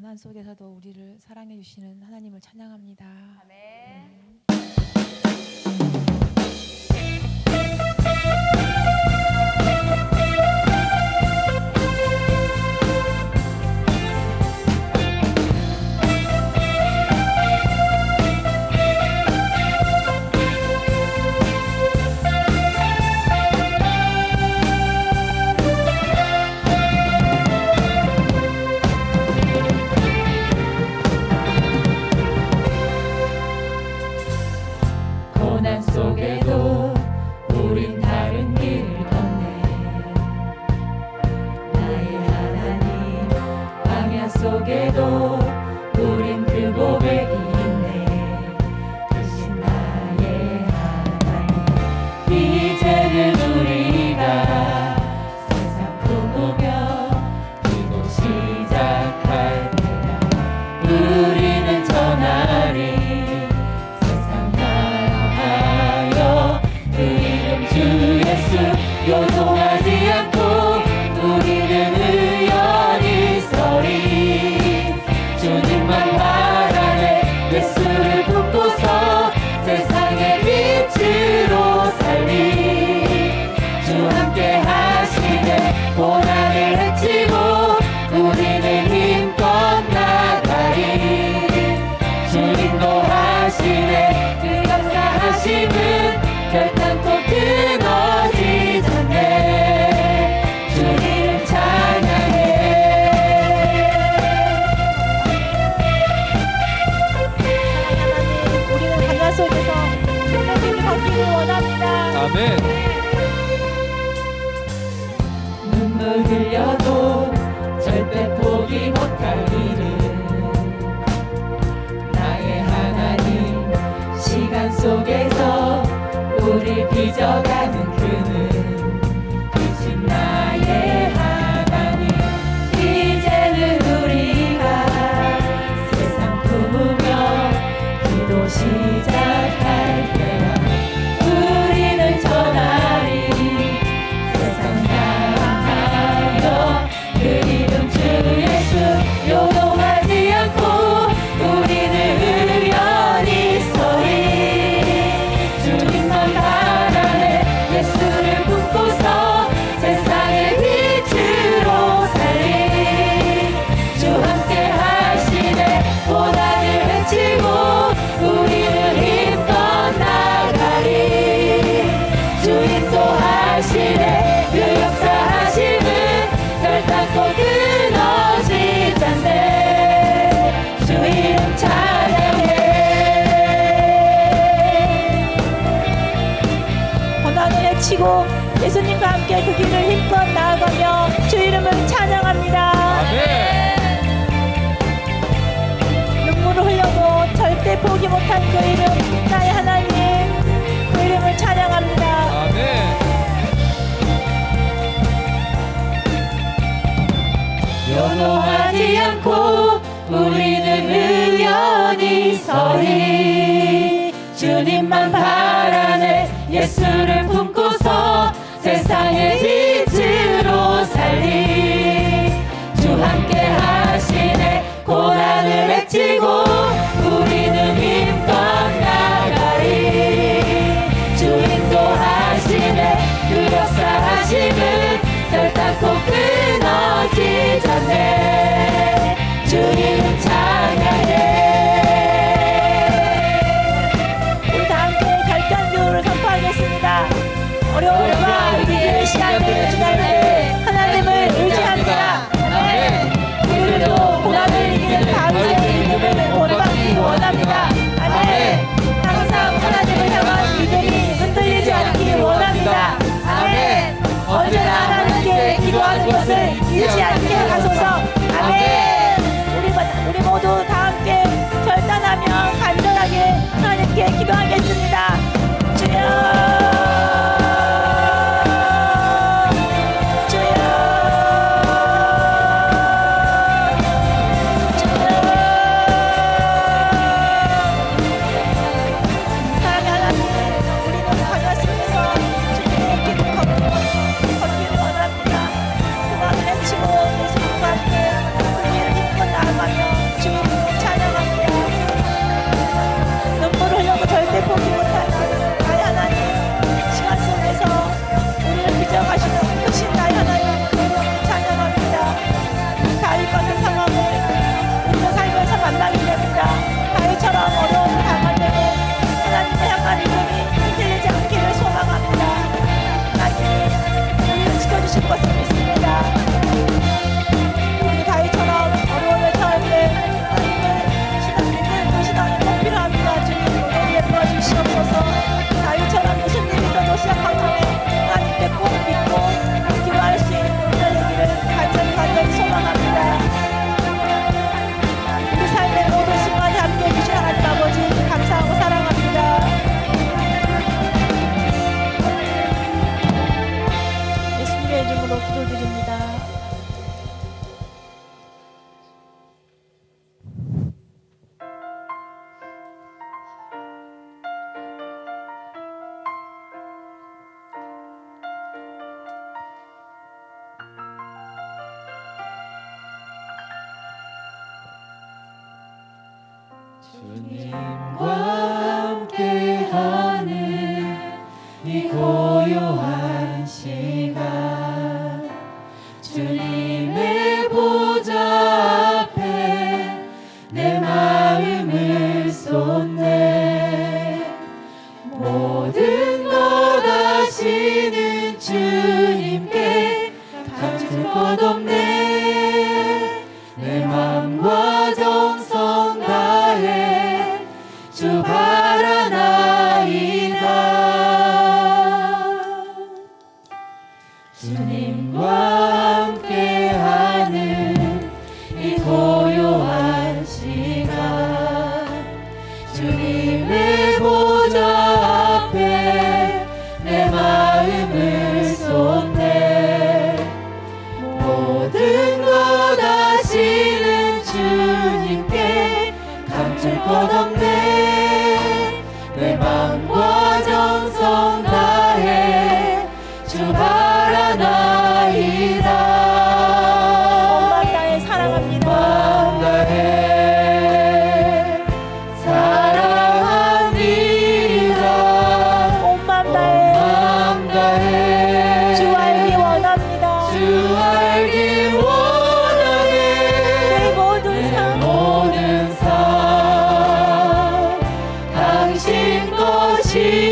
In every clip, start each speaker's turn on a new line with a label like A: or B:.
A: 고난 속에서도 우리를 사랑해 주시는 하나님을 찬양합니다.
B: 아멘.
C: 婆。Ömür yaz
D: 예수님과 함께 그 길을 힘껏 나아가며 주 이름을 찬양합니다.
E: 아멘.
D: 눈물을 흘려도 절대 포기 못한 그 이름 나의 하나님 그 이름을 찬양합니다.
E: 아멘.
C: 변호하지 않고 우리는 의연히 서리 주님만 바라네 예수를 품고서
D: because Whoa. see.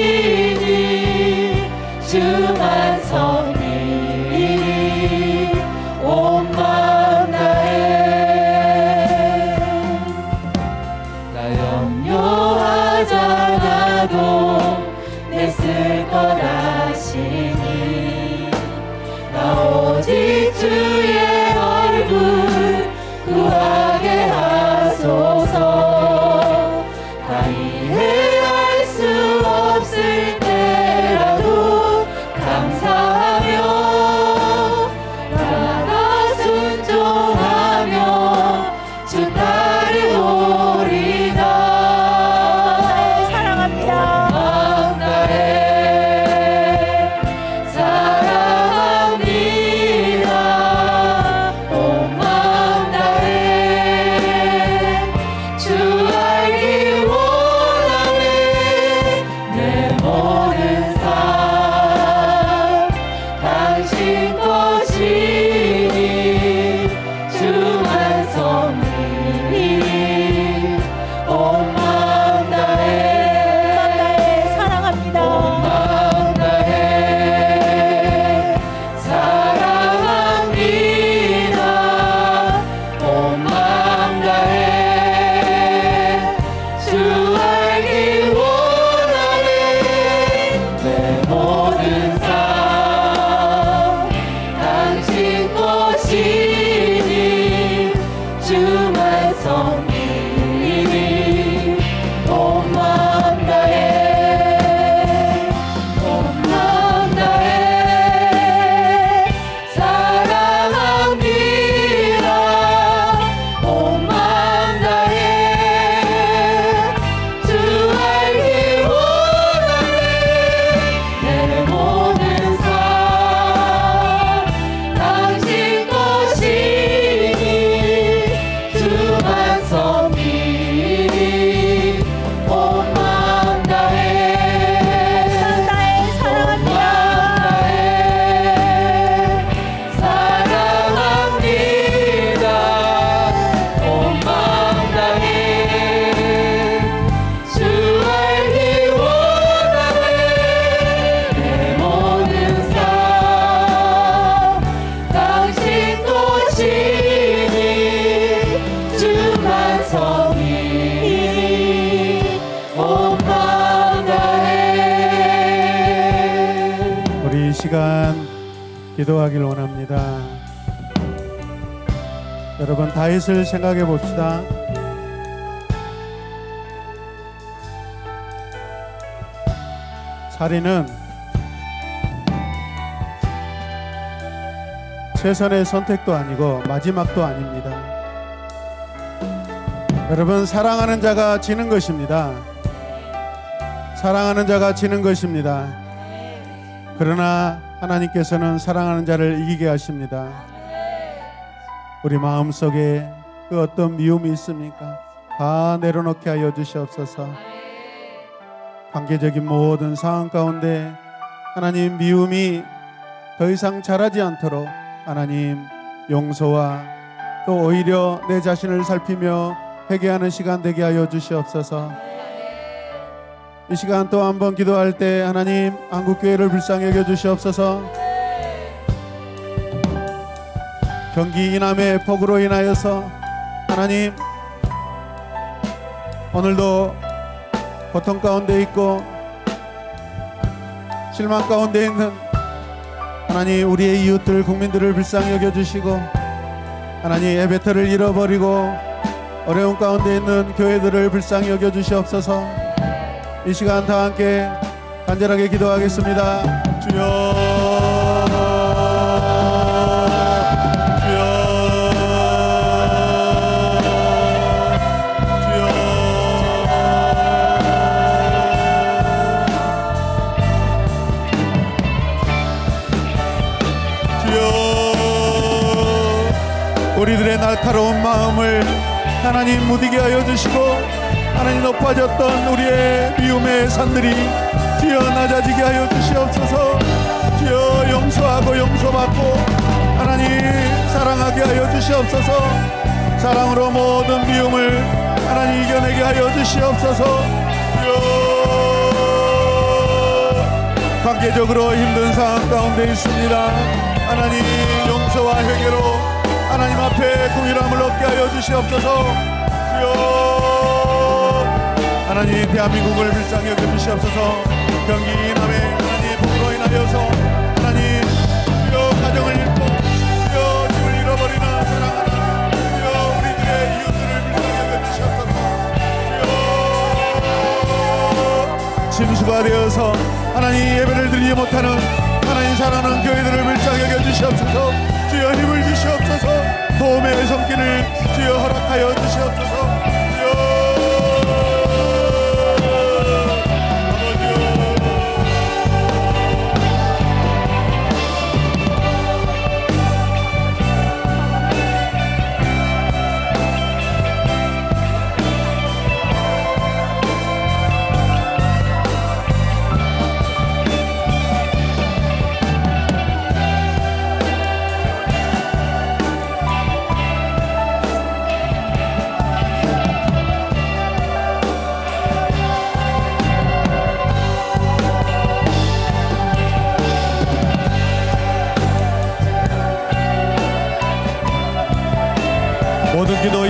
D: 기도하길 원합니다.
B: 여러분 다윗을 생각해 봅시다. 사리는 최선의 선택도 아니고 마지막도 아닙니다. 여러분 사랑하는 자가 지는 것입니다. 사랑하는 자가 지는 것입니다. 그러나 하나님께서는 사랑하는 자를 이기게 하십니다. 우리 마음 속에 그 어떤 미움이 있습니까? 다 내려놓게 하여 주시옵소서. 관계적인 모든 상황 가운데 하나님 미움이 더 이상 자라지 않도록 하나님 용서와 또 오히려 내 자신을 살피며 회개하는 시간 되게 하여 주시옵소서. 이 시간 또 한 번 기도할 때 하나님 한국 교회를 불쌍히 여겨 주시옵소서. 경기 이남의 폭우로 인하여서 하나님 오늘도 고통 가운데 있고 실망 가운데 있는 하나님 우리의 이웃들 국민들을 불쌍히 여겨 주시고 하나님 예배터를 잃어버리고 어려운 가운데 있는 교회들을 불쌍히 여겨 주시옵소서 이 시간 다 함께 간절하게 기도하겠습니다. 주여 우리들의 날카로운 마음을 하나님 무디게 하여 주시고 하나님 높아졌던 우리의 미움의 산들이 주여 낮아지게 하여 주시옵소서. 주여 용서하고 용서받고 하나님 사랑하게 하여 주시옵소서. 사랑으로 모든 미움을 하나님 이겨내게 하여 주시옵소서. 주여. 관계적으로 힘든 상황 가운데 있습니다. 하나님 용서와 회개로 하나님 앞에 동일함을 얻게 하여 주시옵소서. 주여 하나님 대한민국을 불쌍히 여겨 주시옵소서. 경기 남의 하나님 복으로 인하여서 하나님 주여 가정을 잃고 주여 집을 잃어버리는 사랑하는 주여 우리들의 이웃들을 불쌍히 여겨 주시옵소서. 주여 침수가 되어서 하나님 예배를 드리지 못하는 하나님 사랑하는 교회들을 불쌍히 여겨 주시옵소서 주여 힘을 주시옵소서 도움의 손길을 주여 허락하여 주시옵소서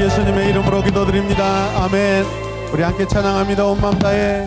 B: 예수님의 이름으로 기도드립니다. 아멘. 우리 함께 찬양합니다. 온 마음 다해